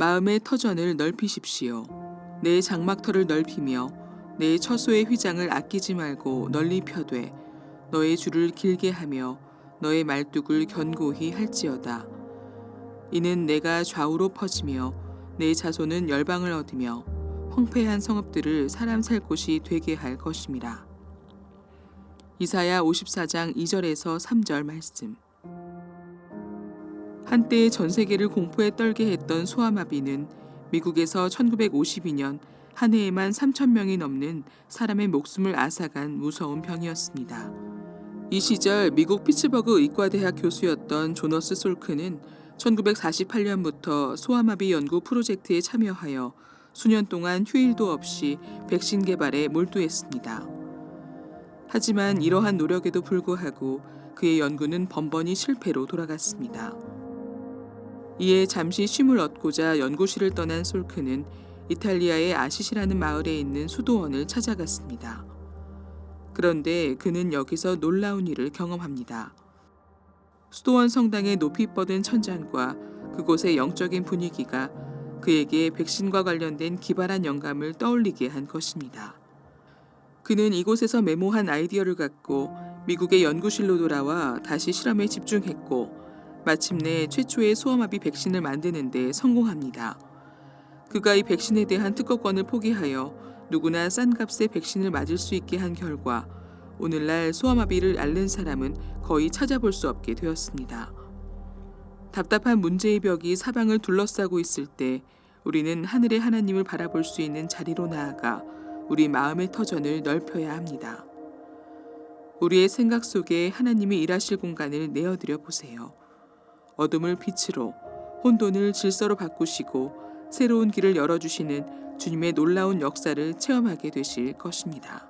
마음의 터전을 넓히십시오. 내 장막터를 넓히며 내 처소의 휘장을 아끼지 말고 널리 펴되 너의 줄을 길게 하며 너의 말뚝을 견고히 할지어다. 이는 내가 좌우로 퍼지며 내 자손은 열방을 얻으며 황폐한 성읍들을 사람 살 곳이 되게 할 것임이라. 이사야 54장 2절에서 3절 말씀. 한때 전 세계를 공포에 떨게 했던 소아마비는 미국에서 1952년 한 해에만 3천 명이 넘는 사람의 목숨을 앗아간 무서운 병이었습니다. 이 시절 미국 피츠버그 의과대학 교수였던 조너스 솔크는 1948년부터 소아마비 연구 프로젝트에 참여하여 수년 동안 휴일도 없이 백신 개발에 몰두했습니다. 하지만 이러한 노력에도 불구하고 그의 연구는 번번이 실패로 돌아갔습니다. 이에 잠시 쉼을 얻고자 연구실을 떠난 솔크는 이탈리아의 아시시라는 마을에 있는 수도원을 찾아갔습니다. 그런데 그는 여기서 놀라운 일을 경험합니다. 수도원 성당의 높이 뻗은 천장과 그곳의 영적인 분위기가 그에게 백신과 관련된 기발한 영감을 떠올리게 한 것입니다. 그는 이곳에서 메모한 아이디어를 갖고 미국의 연구실로 돌아와 다시 실험에 집중했고 마침내 최초의 소아마비 백신을 만드는 데 성공합니다. 그가 이 백신에 대한 특허권을 포기하여 누구나 싼 값에 백신을 맞을 수 있게 한 결과 오늘날 소아마비를 앓는 사람은 거의 찾아볼 수 없게 되었습니다. 답답한 문제의 벽이 사방을 둘러싸고 있을 때 우리는 하늘의 하나님을 바라볼 수 있는 자리로 나아가 우리 마음의 터전을 넓혀야 합니다. 우리의 생각 속에 하나님이 일하실 공간을 내어드려 보세요. 어둠을 빛으로, 혼돈을 질서로 바꾸시고 새로운 길을 열어주시는 주님의 놀라운 역사를 체험하게 되실 것입니다.